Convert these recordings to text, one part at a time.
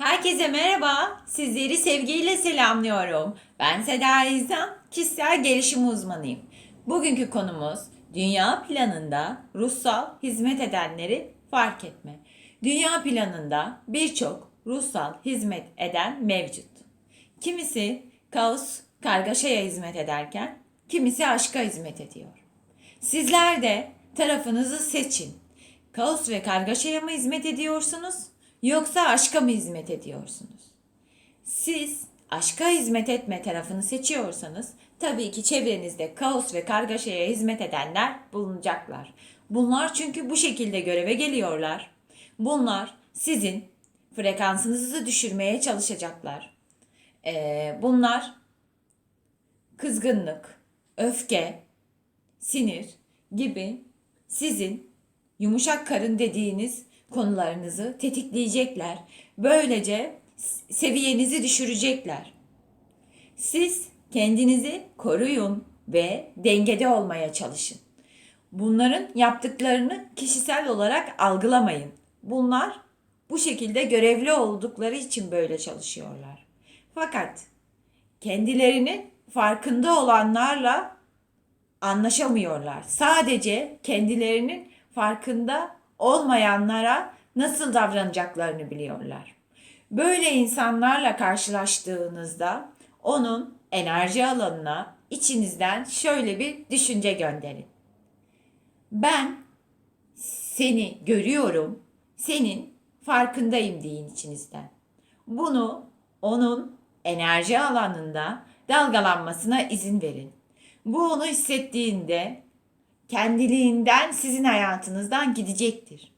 Herkese merhaba. Sizleri sevgiyle selamlıyorum. Ben Seda İzdan, kişisel gelişim uzmanıyım. Bugünkü konumuz dünya planında ruhsal hizmet edenleri fark etme. Dünya planında birçok ruhsal hizmet eden mevcut. Kimisi kaos, kargaşaya hizmet ederken kimisi aşka hizmet ediyor. Sizler de tarafınızı seçin. Kaos ve kargaşaya mı hizmet ediyorsunuz yoksa aşka mı hizmet ediyorsunuz? Siz aşka hizmet etme tarafını seçiyorsanız tabii ki çevrenizde kaos ve kargaşaya hizmet edenler bulunacaklar. Bunlar çünkü bu şekilde göreve geliyorlar. Bunlar sizin frekansınızı düşürmeye çalışacaklar. Ee, bunlar kızgınlık, öfke, sinir gibi sizin yumuşak karın dediğiniz konularınızı tetikleyecekler. Böylece seviyenizi düşürecekler. Siz kendinizi koruyun ve dengede olmaya çalışın. Bunların yaptıklarını kişisel olarak algılamayın. Bunlar bu şekilde görevli oldukları için böyle çalışıyorlar. Fakat kendilerinin farkında olanlarla anlaşamıyorlar. Sadece kendilerinin farkında olmayanlara nasıl davranacaklarını biliyorlar. Böyle insanlarla karşılaştığınızda onun enerji alanına içinizden şöyle bir düşünce gönderin. Ben seni görüyorum, senin farkındayım deyin içinizden. Bunu onun enerji alanında dalgalanmasına izin verin. Bu onu hissettiğinde kendiliğinden sizin hayatınızdan gidecektir.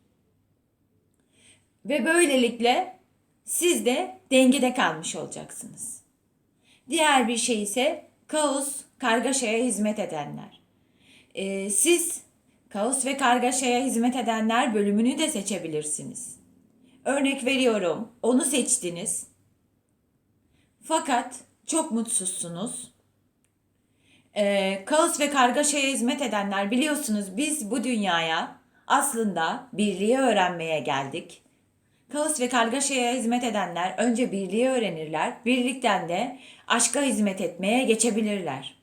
Ve böylelikle siz de dengede kalmış olacaksınız. Diğer bir şey ise kaos, kargaşaya hizmet edenler. Ee, siz kaos ve kargaşaya hizmet edenler bölümünü de seçebilirsiniz. Örnek veriyorum, onu seçtiniz. Fakat çok mutsuzsunuz. Ee, kaos ve kargaşaya hizmet edenler biliyorsunuz biz bu dünyaya aslında birliği öğrenmeye geldik. Kaos ve kargaşaya hizmet edenler önce birliği öğrenirler, birlikten de aşka hizmet etmeye geçebilirler.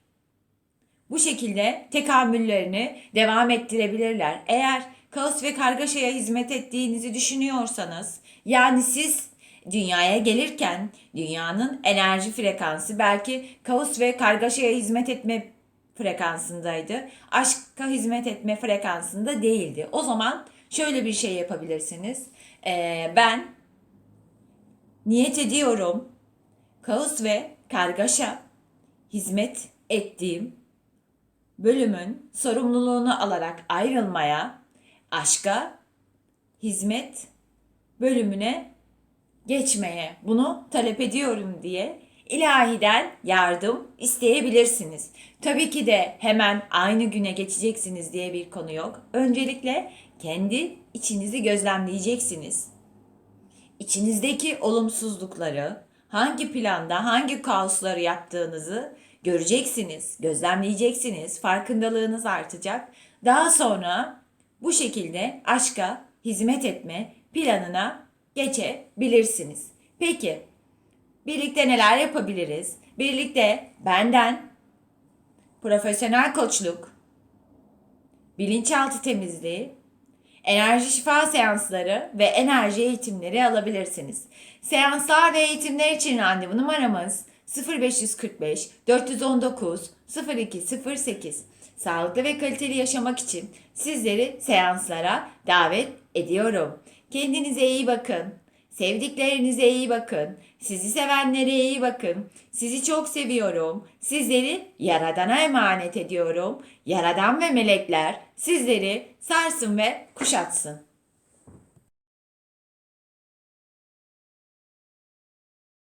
Bu şekilde tekamüllerini devam ettirebilirler. Eğer kaos ve kargaşaya hizmet ettiğinizi düşünüyorsanız, yani siz dünyaya gelirken dünyanın enerji frekansı belki kaos ve kargaşaya hizmet etme frekansındaydı. Aşka hizmet etme frekansında değildi. O zaman şöyle bir şey yapabilirsiniz. Ee, ben niyet ediyorum kaos ve kargaşa hizmet ettiğim bölümün sorumluluğunu alarak ayrılmaya, aşka hizmet bölümüne geçmeye bunu talep ediyorum diye ilahiden yardım isteyebilirsiniz. Tabii ki de hemen aynı güne geçeceksiniz diye bir konu yok. Öncelikle kendi içinizi gözlemleyeceksiniz. İçinizdeki olumsuzlukları, hangi planda hangi kaosları yaptığınızı göreceksiniz, gözlemleyeceksiniz, farkındalığınız artacak. Daha sonra bu şekilde aşka hizmet etme planına geçebilirsiniz. Peki birlikte neler yapabiliriz? Birlikte benden profesyonel koçluk, bilinçaltı temizliği, enerji şifa seansları ve enerji eğitimleri alabilirsiniz. Seanslar ve eğitimler için randevu numaramız 0545 419 0208. Sağlıklı ve kaliteli yaşamak için sizleri seanslara davet ediyorum. Kendinize iyi bakın. Sevdiklerinize iyi bakın. Sizi sevenlere iyi bakın. Sizi çok seviyorum. Sizleri Yaradan'a emanet ediyorum. Yaradan ve melekler sizleri sarsın ve kuşatsın.